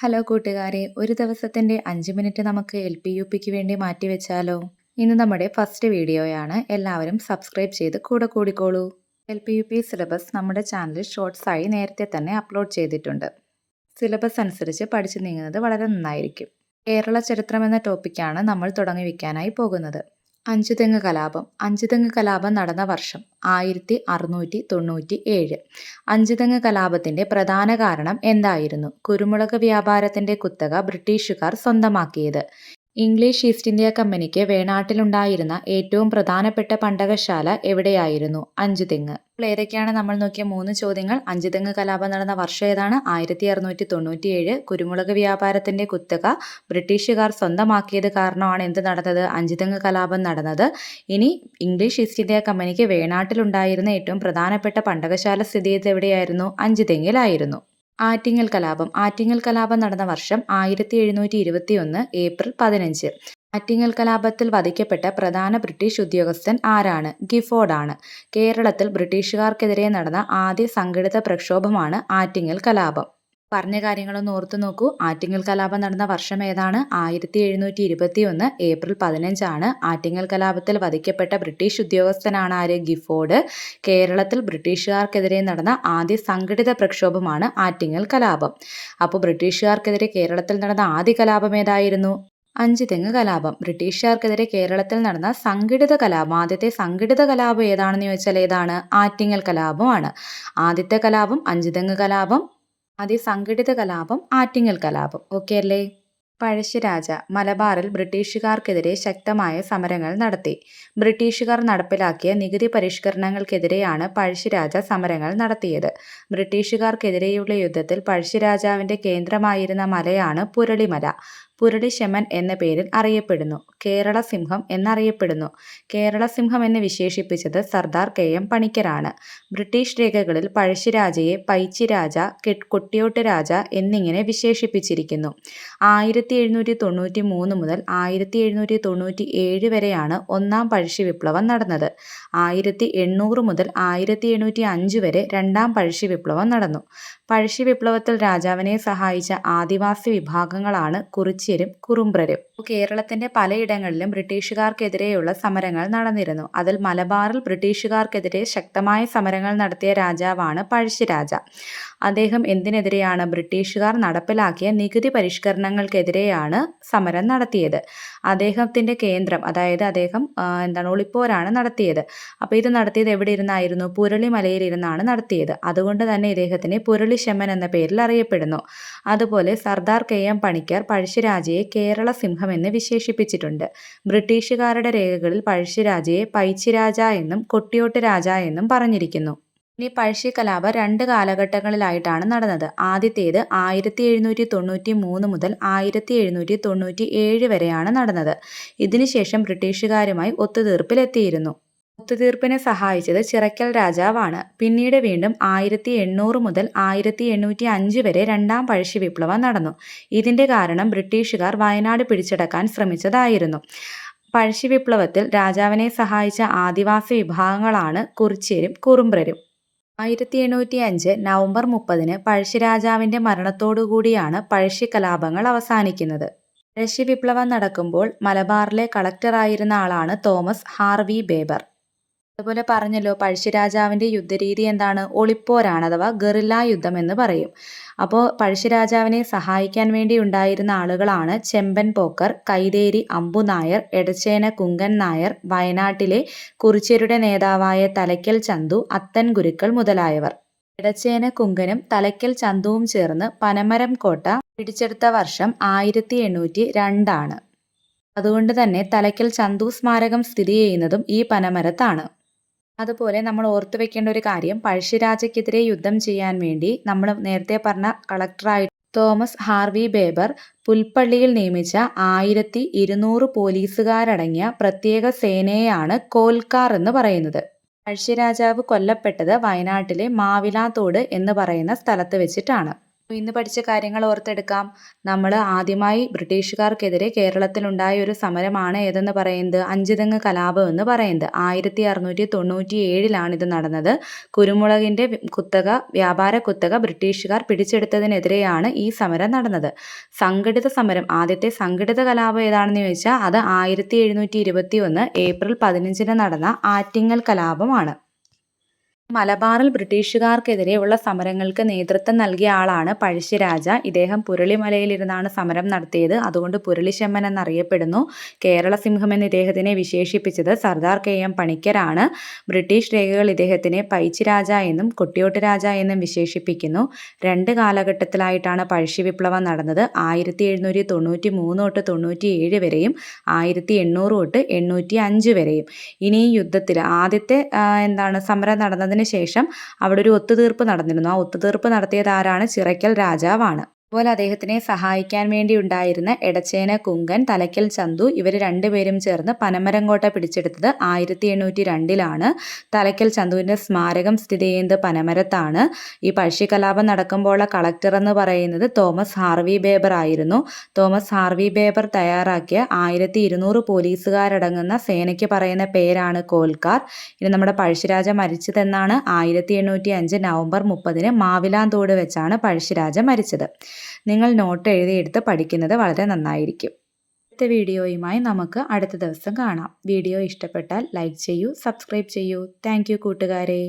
Hello കൂട്ടുകാരെ ഒരു ദിവസത്തിന്റെ അഞ്ച് മിനിറ്റ് നമുക്ക് എൽ പി യു പിക്ക് വേണ്ടി മാറ്റിവെച്ചാലോ ഇന്ന് നമ്മുടെ ഫസ്റ്റ് വീഡിയോയാണ്. എല്ലാവരും സബ്സ്ക്രൈബ് ചെയ്ത് കൂടെ കൂടിക്കോളൂ. L P U P syllabus നമ്മുടെ ചാനലിൽ ഷോർട്സായി നേരത്തെ തന്നെ അപ്ലോഡ് ചെയ്തിട്ടുണ്ട്. സിലബസ് അനുസരിച്ച് പഠിച്ചു നീങ്ങുന്നത് വളരെ നന്നായിരിക്കും. കേരള ചരിത്രം എന്ന ടോപ്പിക്കാണ് നമ്മൾ തുടങ്ങി വയ്ക്കാനായി പോകുന്നത്. അഞ്ചുതെങ്ങ് കലാപം. അഞ്ചുതെങ്ങ് കലാപം നടന്ന വർഷം ആയിരത്തി അറുന്നൂറ്റി തൊണ്ണൂറ്റി ഏഴ് അഞ്ചുതെങ്ങ് കലാപത്തിന്റെ പ്രധാന കാരണം എന്തായിരുന്നു? കുരുമുളക് വ്യാപാരത്തിന്റെ കുത്തക ബ്രിട്ടീഷുകാർ സ്വന്തമാക്കിയത്. ഇംഗ്ലീഷ് ഈസ്റ്റ് ഇന്ത്യ കമ്പനിക്ക് വേണാട്ടിലുണ്ടായിരുന്ന ഏറ്റവും പ്രധാനപ്പെട്ട പണ്ടകശാല എവിടെയായിരുന്നു? അഞ്ചുതെങ്ങ് അപ്പോൾ ഏതൊക്കെയാണ് നമ്മൾ നോക്കിയ മൂന്ന് ചോദ്യങ്ങൾ? അഞ്ചുതെങ്ങ് കലാപം നടന്ന വർഷം ഏതാണ്? ആയിരത്തി അറുന്നൂറ്റി തൊണ്ണൂറ്റിയേഴ് കുരുമുളക് വ്യാപാരത്തിന്റെ കുത്തക ബ്രിട്ടീഷുകാർ സ്വന്തമാക്കിയത് കാരണമാണ് എന്ത് നടന്നത്? അഞ്ചുതെങ്ങ് കലാപം നടന്നത്. ഇനി ഇംഗ്ലീഷ് ഈസ്റ്റ് ഇന്ത്യ കമ്പനിക്ക് വേണാട്ടിലുണ്ടായിരുന്ന ഏറ്റവും പ്രധാനപ്പെട്ട പണ്ടകശാല സ്ഥിതി ചെയ്ത് എവിടെയായിരുന്നു അഞ്ചുതെങ്ങിലായിരുന്നു ആറ്റിങ്ങൽ കലാപം. ആറ്റിങ്ങൽ കലാപം നടന്ന വർഷം ആയിരത്തി എഴുന്നൂറ്റി ഇരുപത്തി ഒന്ന് ഏപ്രിൽ പതിനഞ്ച്. ആറ്റിങ്ങൽ കലാപത്തിൽ വധിക്കപ്പെട്ട പ്രധാന ബ്രിട്ടീഷ് ഉദ്യോഗസ്ഥൻ ആരാണ്? ഗിഫോർഡാണ് കേരളത്തിൽ ബ്രിട്ടീഷുകാർക്കെതിരെ നടന്ന ആദ്യ സംഘടിത പ്രക്ഷോഭമാണ് ആറ്റിങ്ങൽ കലാപം. പറഞ്ഞ കാര്യങ്ങളൊന്ന് ഓർത്തു നോക്കൂ. ആറ്റിങ്ങൽ കലാപം നടന്ന വർഷം ഏതാണ്? ആയിരത്തി എഴുന്നൂറ്റി ഇരുപത്തി ഒന്ന് ഏപ്രിൽ പതിനഞ്ചാണ്. ആറ്റിങ്ങൽ കലാപത്തിൽ വധിക്കപ്പെട്ട ബ്രിട്ടീഷ് ഉദ്യോഗസ്ഥനാണ് ആര്? ഗിഫോർഡ്. കേരളത്തിൽ ബ്രിട്ടീഷുകാർക്കെതിരെ നടന്ന ആദ്യ സംഘടിത പ്രക്ഷോഭമാണ് ആറ്റിങ്ങൽ കലാപം. അപ്പോൾ ബ്രിട്ടീഷുകാർക്കെതിരെ കേരളത്തിൽ നടന്ന ആദ്യ കലാപം ഏതായിരുന്നു? അഞ്ച് തെങ്ങ് കലാപം. ബ്രിട്ടീഷുകാർക്കെതിരെ കേരളത്തിൽ നടന്ന സംഘടിത കലാപം. ആദ്യത്തെ സംഘടിത കലാപം ഏതാണെന്ന് ചോദിച്ചാൽ ഏതാണ്? ആറ്റിങ്ങൽ കലാപമാണ്. ആദ്യത്തെ കലാപം അഞ്ച് തെങ്ങ് കലാപം. ആദ്യ സംഘടിത കലാപം ആറ്റിങ്ങൽ കലാപം. ഓക്കെ അല്ലേ? പഴശ്ശിരാജ മലബാറിൽ ബ്രിട്ടീഷുകാർക്കെതിരെ ശക്തമായ സമരങ്ങൾ നടത്തി. ബ്രിട്ടീഷുകാർ നടപ്പിലാക്കിയ നികുതി പരിഷ്കരണങ്ങൾക്കെതിരെയാണ് പഴശ്ശിരാജ സമരങ്ങൾ നടത്തിയത്. ബ്രിട്ടീഷുകാർക്കെതിരെയുള്ള യുദ്ധത്തിൽ പഴശ്ശിരാജാവിന്റെ കേന്ദ്രമായിരുന്ന മലയാണ് പുരളിമല. പുരളിശമൻ എന്ന പേരിൽ അറിയപ്പെടുന്നു. കേരള സിംഹം എന്നറിയപ്പെടുന്നു. കേരള സിംഹം എന്ന് വിശേഷിപ്പിച്ചത് സർദാർ കെ എം പണിക്കരാണ്. ബ്രിട്ടീഷ് രേഖകളിൽ പഴശ്ശിരാജയെ പൈച്ചിരാജ കൊട്ടിയോട്ട് രാജ എന്നിങ്ങനെ വിശേഷിപ്പിച്ചിരിക്കുന്നു. ആയിരത്തി എഴുന്നൂറ്റി തൊണ്ണൂറ്റി മൂന്ന് മുതൽ ആയിരത്തി എഴുന്നൂറ്റി തൊണ്ണൂറ്റി ഏഴ് വരെയാണ് ഒന്നാം പഴശ്ശി വിപ്ലവം നടന്നത്. ആയിരത്തി എണ്ണൂറ് മുതൽ ആയിരത്തി എണ്ണൂറ്റി അഞ്ച് വരെ രണ്ടാം പഴശ്ശി വിപ്ലവം നടന്നു. പഴശ്ശി വിപ്ലവത്തിൽ രാജാവിനെ സഹായിച്ച ആദിവാസി വിഭാഗങ്ങളാണ് കുറിച്യരും കുറുമ്പ്രരും കേരളത്തിന്റെ പലയിടങ്ങളിലും ബ്രിട്ടീഷുകാർക്കെതിരെയുള്ള സമരങ്ങൾ നടന്നിരുന്നു. അതിൽ മലബാറിൽ ബ്രിട്ടീഷുകാർക്കെതിരെ ശക്തമായ സമരങ്ങൾ നടത്തിയ രാജാവാണ് പഴശ്ശിരാജ അദ്ദേഹം എന്തിനെതിരെയാണ് ബ്രിട്ടീഷുകാർ നടപ്പിലാക്കിയ നികുതി പരിഷ്കരണങ്ങൾക്കെതിരെയാണ് സമരം നടത്തിയത്? അദ്ദേഹത്തിന്റെ കേന്ദ്രം അതായത് അദ്ദേഹം എന്താണ് ഒളിപ്പോരാണ് നടത്തിയത്. അപ്പോൾ ഇത് നടത്തിയത് എവിടെ ഇരുന്നായിരുന്നു പുരളിമലയിൽ ഇരുന്നാണ് നടത്തിയത്. അതുകൊണ്ട് തന്നെ ഇദ്ദേഹത്തിന് പുരളിശമൻ എന്ന പേരിൽ അറിയപ്പെടുന്നു. അതുപോലെ സർദാർ കെ എം പണിക്കർ പഴശ്ശിരാജയെ കേരള സിംഹം എന്ന് വിശേഷിപ്പിച്ചിട്ടുണ്ട്. ബ്രിട്ടീഷുകാരുടെ രേഖകളിൽ പഴശ്ശിരാജയെ പൈച്ചിരാജ എന്നും കൊട്ടിയോട്ട് രാജ എന്നും പറഞ്ഞിരിക്കുന്നു. ഇനി പഴശ്ശി കലാപം രണ്ട് കാലഘട്ടങ്ങളിലായിട്ടാണ് നടന്നത്. ആദ്യത്തേത് ആയിരത്തി എഴുന്നൂറ്റി തൊണ്ണൂറ്റി മൂന്ന് മുതൽ ആയിരത്തി എഴുന്നൂറ്റി തൊണ്ണൂറ്റി ഏഴ് വരെയാണ് നടന്നത്. ഇതിനുശേഷം ബ്രിട്ടീഷുകാരുമായി ഒത്തുതീർപ്പിലെത്തിയിരുന്നു. ഒത്തുതീർപ്പിനെ സഹായിച്ചത് ചിറക്കൽ രാജാവാണ്. പിന്നീട് വീണ്ടും ആയിരത്തി എണ്ണൂറ് മുതൽ ആയിരത്തി എണ്ണൂറ്റി അഞ്ച് വരെ രണ്ടാം പഴശ്ശി വിപ്ലവം നടന്നു. ഇതിന്റെ കാരണം ബ്രിട്ടീഷുകാർ വയനാട് പിടിച്ചടക്കാൻ ശ്രമിച്ചതായിരുന്നു. പഴശ്ശി വിപ്ലവത്തിൽ രാജാവിനെ സഹായിച്ച ആദിവാസി വിഭാഗങ്ങളാണ് കുറിച്യരും കുറുമ്പ്രരും. ആയിരത്തി എണ്ണൂറ്റി അഞ്ച് നവംബർ മുപ്പതിന് പഴശ്ശിരാജാവിന്റെ മരണത്തോടുകൂടിയാണ് പഴശ്ശി കലാപങ്ങൾ അവസാനിക്കുന്നത്. പഴശ്ശി വിപ്ലവം നടക്കുമ്പോൾ മലബാറിലെ കളക്ടറായിരുന്ന ആളാണ് തോമസ് ഹാർവി ബേബർ. അതുപോലെ പറഞ്ഞല്ലോ പഴശ്ശിരാജാവിന്റെ യുദ്ധരീതി എന്താണ്? ഒളിപ്പോരാണ് അഥവാ ഗറില്ല യുദ്ധം എന്ന് പറയും. അപ്പോൾ പഴശ്ശിരാജാവിനെ സഹായിക്കാൻ വേണ്ടി ഉണ്ടായിരുന്ന ആളുകളാണ് ചെമ്പൻ പോക്കർ കൈതേരി അമ്പു നായർ എടച്ചേന കുങ്കൻ നായർ വയനാട്ടിലെ കുറിച്യരുടെ നേതാവായ തലയ്ക്കൽ ചന്തു അത്തൻ ഗുരുക്കൾ മുതലായവർ. എടച്ചേന കുങ്കനും തലയ്ക്കൽ ചന്തുവും ചേർന്ന് പനമരം കോട്ട പിടിച്ചെടുത്ത വർഷം ആയിരത്തി എണ്ണൂറ്റി രണ്ടാണ് അതുകൊണ്ട് തന്നെ തലയ്ക്കൽ ചന്തു സ്മാരകം സ്ഥിതി ചെയ്യുന്നതും ഈ പനമരത്താണ്. അതുപോലെ നമ്മൾ ഓർത്തു വെക്കേണ്ട ഒരു കാര്യം പഴശ്ശിരാജയ്ക്കെതിരെ യുദ്ധം ചെയ്യാൻ വേണ്ടി നമ്മൾ നേരത്തെ പറഞ്ഞ കളക്ടറായി തോമസ് ഹാർവി ബേബർ പുൽപ്പള്ളിയിൽ നിയമിച്ച ആയിരത്തി ഇരുന്നൂറ് പോലീസുകാരടങ്ങിയ പ്രത്യേക സേനയെയാണ് കോൽക്കാർ എന്ന് പറയുന്നത്. പഴശ്ശിരാജാവ് കൊല്ലപ്പെട്ടത് വയനാട്ടിലെ മാവിലാത്തോട് എന്ന് പറയുന്ന സ്ഥലത്ത് വെച്ചിട്ടാണ്. ഇന്ന് പഠിച്ച കാര്യങ്ങൾ ഓർത്തെടുക്കാം. നമ്മൾ ആദ്യമായി ബ്രിട്ടീഷുകാർക്കെതിരെ കേരളത്തിലുണ്ടായ ഒരു സമരമാണ് ഏതെന്ന് പറയുന്നത്? അഞ്ചുതെങ്ങ് കലാപം എന്ന് പറയുന്നത്. ആയിരത്തി അറുന്നൂറ്റി തൊണ്ണൂറ്റി ഏഴിലാണ് ഇത് നടന്നത്. കുരുമുളകിന്റെ കുത്തക വ്യാപാര കുത്തക ബ്രിട്ടീഷുകാർ പിടിച്ചെടുത്തതിനെതിരെയാണ് ഈ സമരം നടന്നത്. സംഘടിത സമരം. ആദ്യത്തെ സംഘടിത കലാപം ഏതാണെന്ന് ചോദിച്ചാൽ അത് ആയിരത്തി എഴുന്നൂറ്റി ഇരുപത്തി ഒന്ന് ഏപ്രിൽ പതിനഞ്ചിന് നടന്ന ആറ്റിങ്ങൽ കലാപമാണ്. മലബാറിൽ ബ്രിട്ടീഷുകാർക്കെതിരെയുള്ള സമരങ്ങൾക്ക് നേതൃത്വം നൽകിയ ആളാണ് പഴശ്ശിരാജ. ഇദ്ദേഹം പുരളിമലയിലിരുന്നാണ് സമരം നടത്തിയത്. അതുകൊണ്ട് പുരളിശമ്മൻ എന്നറിയപ്പെടുന്നു. കേരള സിംഹം എന്ന് ഇദ്ദേഹത്തിനെ വിശേഷിപ്പിച്ചത് സർദാർ കെ എം പണിക്കരാണ്. ബ്രിട്ടീഷ് രേഖകൾ ഇദ്ദേഹത്തിനെ പൈച്ചി രാജ എന്നും കൊട്ടിയോട്ട് രാജ എന്നും വിശേഷിപ്പിക്കുന്നു. രണ്ട് കാലഘട്ടത്തിലായിട്ടാണ് പഴശ്ശി വിപ്ലവം നടന്നത്. ആയിരത്തി എഴുന്നൂറ്റി തൊണ്ണൂറ്റി മൂന്ന് തൊട്ട് തൊണ്ണൂറ്റി ഏഴ് വരെയും ആയിരത്തി എണ്ണൂറ് തൊട്ട് എണ്ണൂറ്റി അഞ്ച് വരെയും. ഇനി യുദ്ധത്തിൽ ആദ്യത്തെ എന്താണ് സമരം നടന്നതിന് ശേഷം അവിടെ ഒരു ഒത്തുതീർപ്പ് നടന്നിരുന്നു. ആ ഒത്തുതീർപ്പ് നടത്തിയത് ആരാണ്? ചിറയ്ക്കൽ രാജാവാണ്. അതുപോലെ അദ്ദേഹത്തിനെ സഹായിക്കാൻ വേണ്ടി ഉണ്ടായിരുന്ന എടച്ചേന കുങ്കൻ തലയ്ക്കൽ ചന്തു ഇവർ രണ്ടുപേരും ചേർന്ന് പനമരങ്കോട്ട പിടിച്ചെടുത്തത് ആയിരത്തി എണ്ണൂറ്റി രണ്ടിലാണ്. തലയ്ക്കൽ ചന്തുവിന്റെ സ്മാരകം സ്ഥിതി ചെയ്യുന്നത് പനമരത്താണ്. ഈ പഴശ്ശി കലാപം നടക്കുമ്പോൾ കളക്ടർ എന്ന് പറയുന്നത് തോമസ് ഹാർവി ബേബർ ആയിരുന്നു. തോമസ് ഹാർവി ബേബർ തയ്യാറാക്കിയ ആയിരത്തി ഇരുന്നൂറ് പോലീസുകാരടങ്ങുന്ന സേനയ്ക്ക് പറയുന്ന പേരാണ് കോൽക്കാർ. ഇനി നമ്മുടെ പഴശ്ശിരാജ മരിച്ചതെന്നാണ് ആയിരത്തി എണ്ണൂറ്റി അഞ്ച് നവംബർ മുപ്പതിന് മാവിലാന്തോട് വെച്ചാണ് പഴശ്ശിരാജ മരിച്ചത്. നിങ്ങൾ നോട്ട് എഴുതിയെടുത്ത് പഠിക്കുന്നത് വളരെ നന്നായിരിക്കും. അടുത്ത വീഡിയോയുമായി നമുക്ക് അടുത്ത ദിവസം കാണാം. വീഡിയോ ഇഷ്ടപ്പെട്ടാൽ ലൈക്ക് ചെയ്യൂ സബ്സ്ക്രൈബ് ചെയ്യൂ. താങ്ക് കൂട്ടുകാരെ.